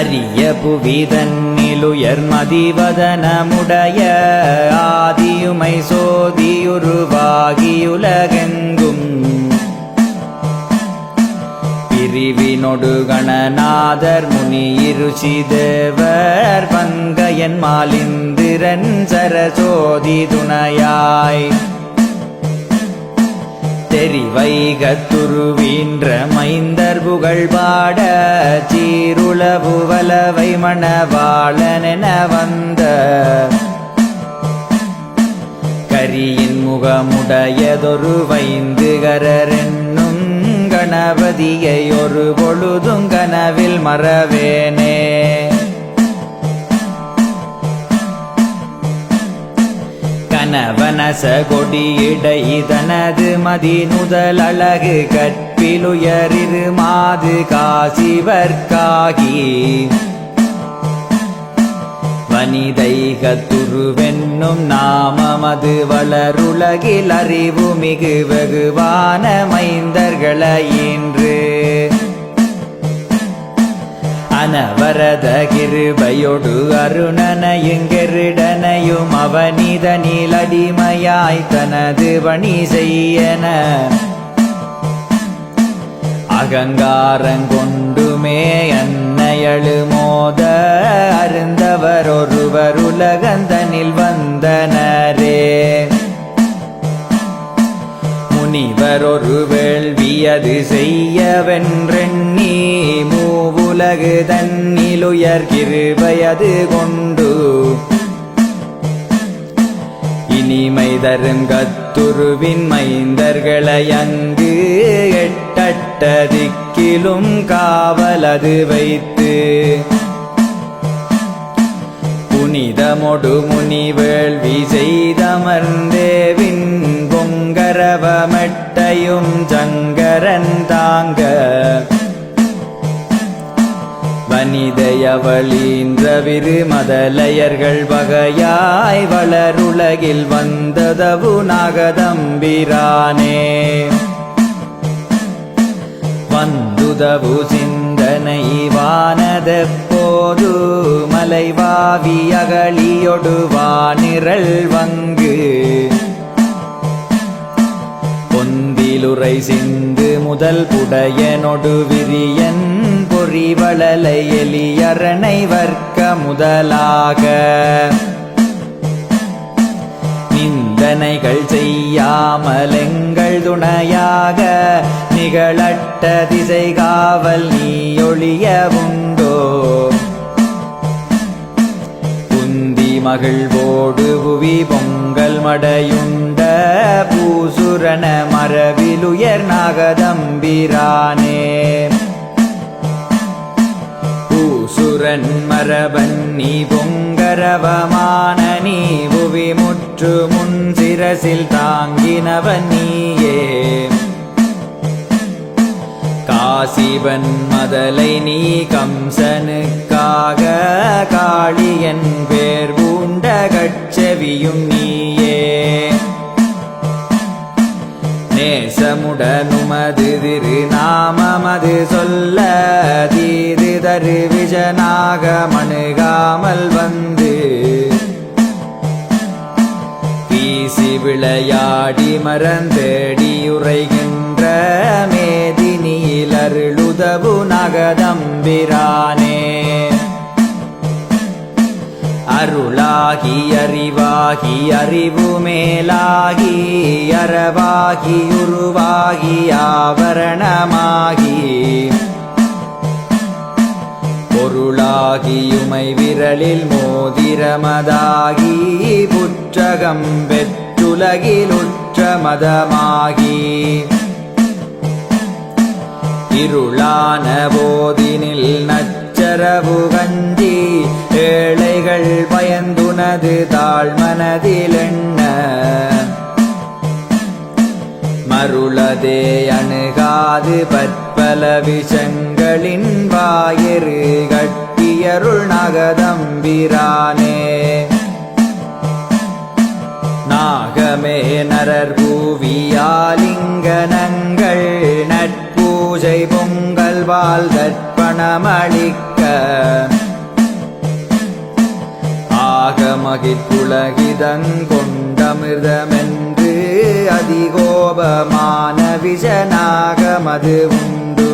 அரிய புவிதன்னிலுயர் மதிவதனமுடைய ஆதியுமை சோதியுருவாகியுலகெங்கும். பிரிவினொடு கணநாதர் முனி இருஷி தேவர் பங்கையன் மாலிந்திரன் சரசோதி துணையாய். செறி வைக துருவீன்ற மைந்தர் புகழ் பாட சீருளவு வலவை மணவாளனென வந்த கரியின் முகமுடையதொரு வைந்து வைந்துகரென்னும் கணபதியை ஒரு பொழுதும் கனவில் மறவேனே. கனவனச கொடியிடை தனது மதி முதல் அழகு கற்பிலுயரிரு மாது காசிவர்க்காகி. வனிதைகத்துருவென்னும் நாமமது வளருலகில் அறிவு மிகு வெகுவான மைந்தர்களையின்று அனவரத கிருபையொடு அருணனையுங்கெருடனையும் அவனிதனில் அடிமையாய் தனது பணி செய்யன. அகங்காரங்கொண்டுமே அன்னையழு மோத அருந்தவர் ஒருவர் உலகந்தனில் வந்தனரே. முனிவர் ஒரு வேள்வியது செய்யவென்றெண்ணி மூவ உலகு தன்னிலுயர் கிருபையது கொண்டு. இனிமை தரும் கத்துருவின் மைந்தர்களை அங்கு எட்டட்ட திக்கிலும் காவலது வைத்து. புனிதமொடு முனிவேள்வி செய்தமர்ந்தேவின் பொங்கரவமட்டையும் சங்கரன் தாங்க. வனிதையவளீன்ற விரு மதலையர்கள் வகையாய் வளருலகில் வந்ததவு நாகதம்பிரானே. வந்துதவு சிந்தனை வானதெப்போது மலைவாவி அகலியொடு வானிரள் வங்கு. பொந்திலுரை சிந்து முதல் புடையனொடு விரியன் பொறி பொறிவளலை எலியரனை வர்க்க முதலாக. நிந்தனைகள் செய்யாமலெங்கள் துணையாக நிகழட்ட திசை காவல் நீ ஒளிய உண்டோ? குந்தி மகிழ்வோடு புவி பொங்கல் மடையுண்ட பூசுரண மரபிலுயர் நாகதம்பிரானே. சுரன் மரபன் நீ பொங்கரவமான நீ புவி முற்று முன் சிரசில் தாங்கினவன் நீயே. காசிவன் மதலை நீ கம்சனுக்காக காளியன் பேர் பூண்ட கட்சவியும் நீயே. நேசமுடனுமது திருநாமமது சொல்ல தீது தரு விஜனாக மணுகாமல் வந்து வீசி விளையாடி மறந்தேடி உரைகின்ற மேதினியில் அருளுதவு நகதம்பிரானே. அருளாகி அறிவாகி அறிவு மேலாகி அறவாகி உருவாகி ஆவரணமாகி பொருளாகியுமை விரலில் மோதிரமதாகி புற்றகம் பெற்றுலகிலுற்ற மதமாகி. இருளான போதினில் நச்சரவு கஞ்சி ஏழைகள் பயந்துனது தாழ்மனதிலெண்ண அருளதே அணுகாது பற்பல விஷங்களின் வாயிறு கட்டியருள் நகதம்பிரானே. நாகமே நரர் பூவியாலிங்கனங்கள் நட்பூஜை பொங்கல் வாழ் தற்ப மணமளிக்க ஆகமகிற்குலகிதங்கொண்டமிர்தமென்று அதிகோபமான விஜனாகமது உண்டு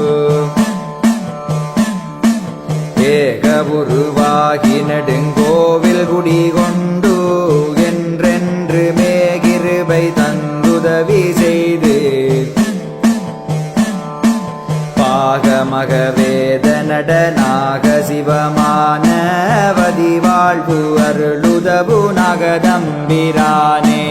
ஏக உருவாகி நெடுங்கோவில் குடிகொண்டு என்றென்று மேகிருபை தந்துதவி செய்து. பாகமக வேத நடனாக சிவமான வதிவாழ்வு அருளுதவு நகதம்பிரானே.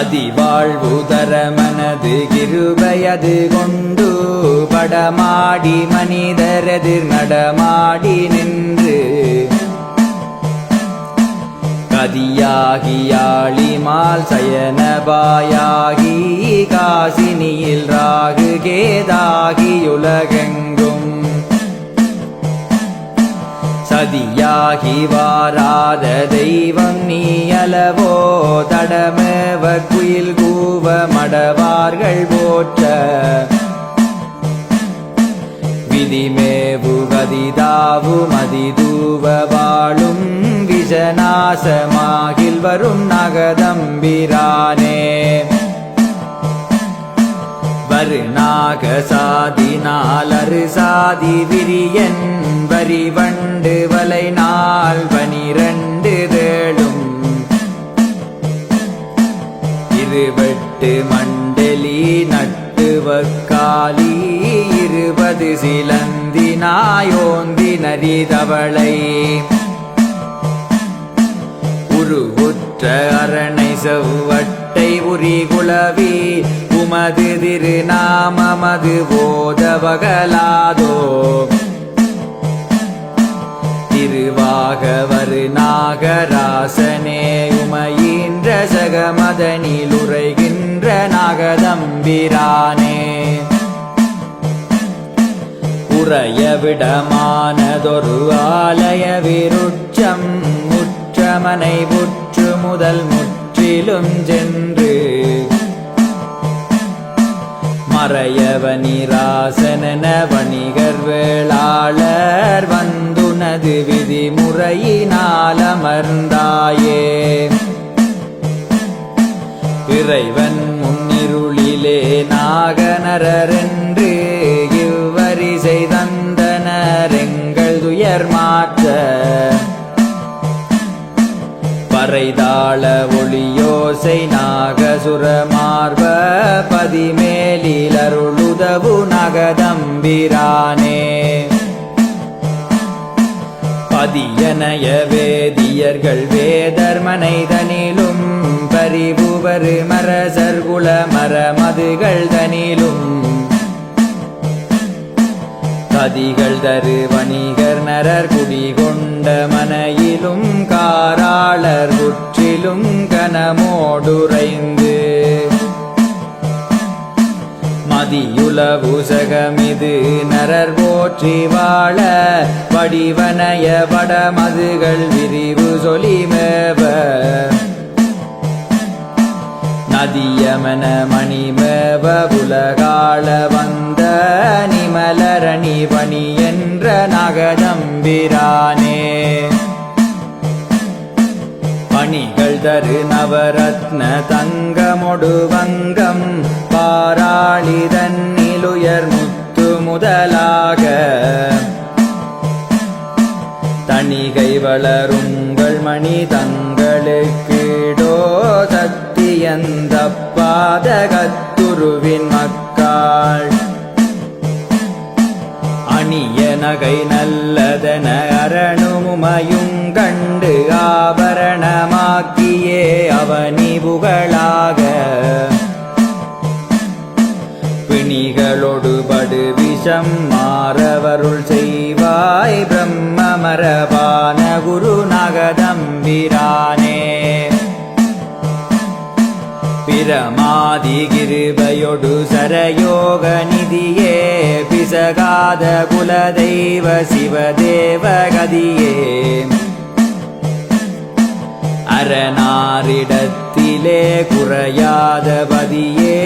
பதிவாழ்வு தரமனது கிருபையது கொண்டு படமாடி மனிதரதிர் நடமாடி நின்று. கதியாகியாளிமால் சயனபாயாகி காசினியில் ராகு கேதாகியுலகெங்கும் சதியாகி வாராத தெய்வம் நீ அளவோ தடமேவ குயில் கூவ மடவார்கள் போற்ற. விதிமேவு கதிதாவு மதிதூவ வாழும் விஜநாசமாகில் வரும் நகதம்பிரானே. வருநாக சாதினாலரு சாதி விரியன் வரிவண்டு வலை நாள் பனிரண்டு இருவெட்டு மண்டலி நட்டு வக்காலி இருபது சிலந்தி நாயோந்தி நரிதவளை. உருவுற்ற அரணை செவ்வட்டை உரி குலவி உமது திருநாமமது போதவகலாதோ. திருவாகவரு நாகராசனே உமையின்ற சகமதனிலுரை நாகதம்பிரானே உறைய விடமானதொரு ஆலய விருட்சம் முற்றமனை புற்று முதல் முற்றிலும் சென்று. மறையவனிராசனன வணிகர் வேளாளர் வந்துனது விதிமுறையினால் அமர்ந்து நாகசுர மார்ப பதிமேலில் நகதம்பிரானே. பதியனய வேதியர்கள் வேதர்மனைதனிலும் பரிபுவரு மரசர்குல மரமதுகள் தனிலும். கதிகள் தரு வணிகர் நரர் குடிகொண்ட மனையிலும் காராளர் உற்றிலும் கனமோடுரைந்து. மதியுலவு சகமிது நரர் போற்றி வாழ வடிவனைய வடமதுகள் விரிவு சொலிமேவ. நதியமன மணிமேவ புலகாள வந்த நிமலரணி பணி என்ற நகதம்பிரானே. பணிகள் தரு நவரத்ன தங்கமொடு வங்கம் பாராளி தன்னிலுயர் முத்து முதலாக. தணிகை வளருங்கள் மணி தங்களுக்கீடோ சத்தியந்த பாதகத்துருவின் மக்காள். அணிய நகை நல்லதன அரணுமையும் கண்டு ஆபரணமாக்கியே அவனி புகழாக. பிணிகளொடு படு விஷம் மாறவருள் செய்வாய் பிரம்ம மரபான குரு நகதம்பிரானே. பிரமாதி கிருபையொடு சரயோக நிதியே பிசகாத குலதெய்வ சிவதேவ கதியே அரணாரிடத்திலே குறையாத பதியே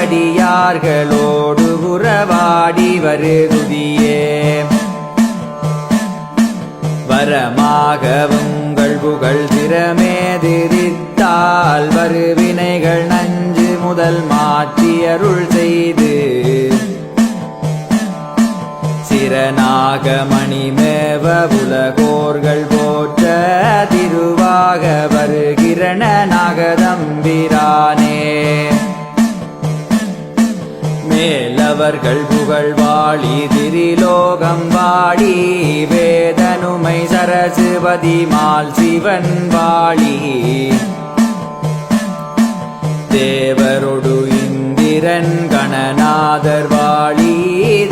அடியார்களோடு உறவாடி பாடி வரமாக உங்கள் புகழ் திறமேது திறமேதிரித்தால் வருவினைகள் நஞ்சு முதல் மாற்றி அருள் செய்து சிறனாக மணிமேவ உலகோர்கள் போற்ற திருவாக வருகிரண நாகதம்பிரானே. மேலவர்கள் புகழ் வாழி திரிலோகம் வாழி வேதனுமை சரசுவதி மால் சிவன் வாழி தேவரொடு இந்திரன் கணநாதர் வாழி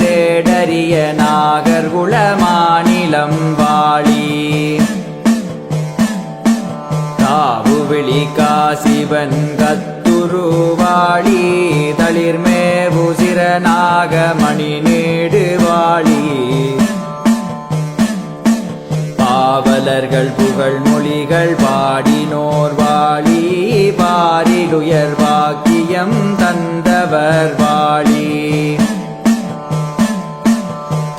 தேடரிய நாகர்குல மாநிலம் வாழி. காவுவிழி காசிவன் கத்துருவாழி தளிர்மேவு சிறநாக மணி நேடு வாழி. பாவலர்கள் புகழ் மொழிகள் பாடினோர் வாழி பாரிலுயர் வாக்கியம் தந்தவர் வாழி.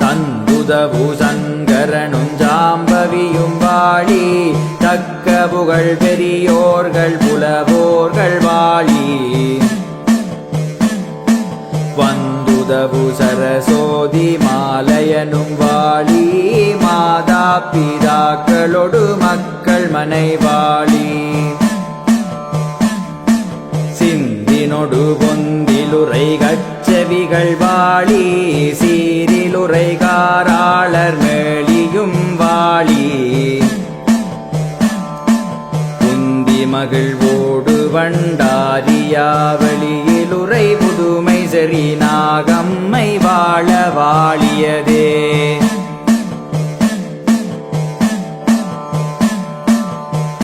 தந்துதவு சங்கரனும் ஜாம்பவியும் வாழி தக்க புகழ் பெரியோர்கள் புலவோர்கள் வாழி. வந்துதவு சரசோதி மாலையனும் வாழி மாதா பிதாக்களோடு மக்கள் மனை வாழி. சிந்தினொடு பொந்திலுரை கச்சவிகள் வாழி சீரிலுரை காராளர் மேலியும் வாழி. குந்தி மகிழ்வோடு வண்டாரியாவளியிலுரை ஈசரி நாகம்மை வாழ வாழியதே.